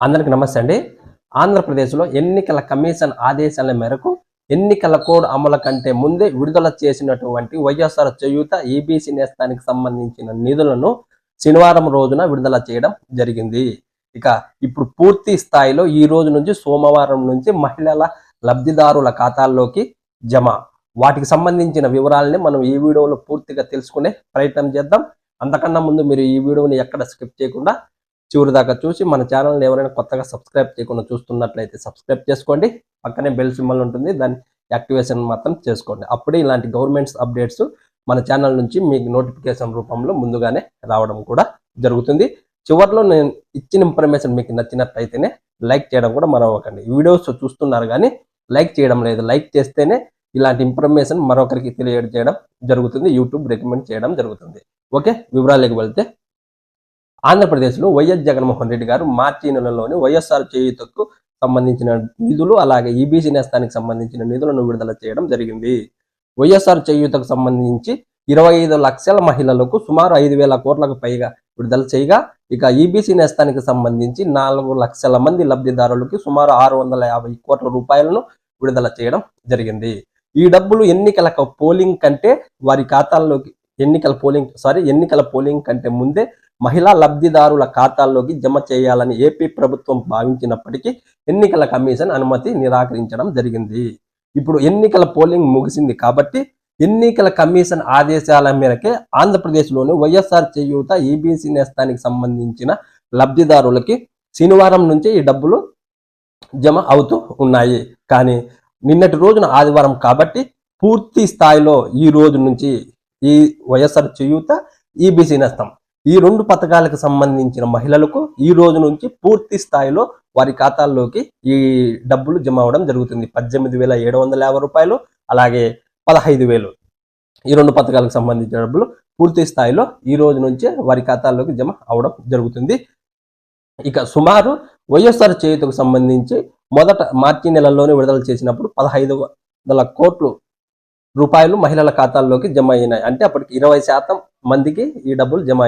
అందరికి నమస్తే అండి. ఆంధ్రప్రదేశ్లో ఎన్నికల కమిషన్ ఆదేశాల మేరకు ఎన్నికల కోడ్ అమలు కంటే ముందే విడుదల చేసినటువంటి వైఎస్ఆర్ చేయూత ఈబీసీ నేస్తానికి సంబంధించిన నిధులను శనివారం రోజున విడుదల చేయడం జరిగింది. ఇక ఇప్పుడు పూర్తి స్థాయిలో ఈ రోజు నుంచి సోమవారం నుంచి మహిళల లబ్ధిదారుల ఖాతాల్లోకి జమ. వాటికి సంబంధించిన వివరాలని మనం ఈ వీడియోలో పూర్తిగా తెలుసుకునే ప్రయత్నం చేద్దాం. అంతకన్నా ముందు మీరు ఈ వీడియోని ఎక్కడ స్కిప్ చేయకుండా చివరి దాకా చూసి మన ఛానల్ని ఎవరైనా కొత్తగా సబ్స్క్రైబ్ చేయకుండా చూస్తున్నట్లయితే సబ్స్క్రైబ్ చేసుకోండి. పక్కనే బెల్ సింబల్ ఉంటుంది. దాన్ని యాక్టివేషన్ మాత్రం చేసుకోండి. అప్పుడే ఇలాంటి గవర్నమెంట్స్ అప్డేట్స్ మన ఛానల్ నుంచి మీకు నోటిఫికేషన్ రూపంలో ముందుగానే రావడం కూడా జరుగుతుంది. చివరిలో నేను ఇచ్చిన ఇన్ఫర్మేషన్ మీకు నచ్చినట్లయితేనే లైక్ చేయడం కూడా మరొకండి వీడియోస్ చూస్తున్నారు కానీ లైక్ చేయడం లేదు. లైక్ చేస్తేనే ఇలాంటి ఇన్ఫర్మేషన్ మరొకరికి తెలియజేయడం జరుగుతుంది. యూట్యూబ్ రికమెండ్ చేయడం జరుగుతుంది. ఓకే? వివరాలకు వెళ్తే ఆంధ్రప్రదేశ్లో వైఎస్ జగన్మోహన్ రెడ్డి గారు మార్చి నెలలోని వైఎస్ఆర్ చేయూతకు సంబంధించిన నిధులు అలాగే ఈబీసీ నేస్తానికి సంబంధించిన నిధులను విడుదల చేయడం జరిగింది. వైఎస్ఆర్ చేయూతకు సంబంధించి ఇరవై ఐదు లక్షల మహిళలకు సుమారు ఐదు వేల కోట్లకు పైగా విడుదల చేయగా ఇక ఈబీసీ నేస్తానికి సంబంధించి నాలుగు లక్షల మంది లబ్ధిదారులకి సుమారు ఆరు వందల యాభై కోట్ల రూపాయలను విడుదల చేయడం జరిగింది. ఈ డబ్బులు ఎన్నికల పోలింగ్ కంటే వారి ఖాతాల్లోకి ఎన్నికల పోలింగ్ సారీ ఎన్నికల పోలింగ్ కంటే ముందే మహిళా లబ్ధిదారుల ఖాతాల్లోకి జమ చేయాలని ఏపీ ప్రభుత్వం భావించినప్పటికీ ఎన్నికల కమిషన్ అనుమతి నిరాకరించడం జరిగింది. ఇప్పుడు ఎన్నికల పోలింగ్ ముగిసింది కాబట్టి ఎన్నికల కమిషన్ ఆదేశాల మేరకే ఆంధ్రప్రదేశ్లోని వైఎస్ఆర్ చేయూత ఈబీసీ నేస్తానికి సంబంధించిన లబ్ధిదారులకి శనివారం నుంచి ఈ డబ్బులు జమ అవుతూ ఉన్నాయి. కానీ నిన్నటి రోజున ఆదివారం కాబట్టి పూర్తి స్థాయిలో ఈ రోజు నుంచి ఈ వైఎస్ఆర్ చేయూత ఈబీసీ నేస్తం ఈ రెండు పథకాలకు సంబంధించిన మహిళలకు ఈ రోజు నుంచి పూర్తి స్థాయిలో వారి ఖాతాల్లోకి ఈ డబ్బులు జమ అవడం జరుగుతుంది. పద్దెనిమిది వేల ఏడు వందల యాభై రూపాయలు అలాగే పదహైదు వేలు. ఈ రెండు పథకాలకు సంబంధించిన డబ్బులు పూర్తి స్థాయిలో ఈ రోజు నుంచే వారి ఖాతాల్లోకి జమ అవడం జరుగుతుంది. ఇక సుమారు వైఎస్ఆర్ చేయుతకు సంబంధించి మొదట మార్చి నెలలోనే విడుదల చేసినప్పుడు పదహైదు వందల కోట్లు రూపాయలు మహిళల ఖాతాల్లోకి జమ అయినాయి. అంటే అప్పటికి ఇరవై శాతం మందికి ఈ డబ్బులు జమ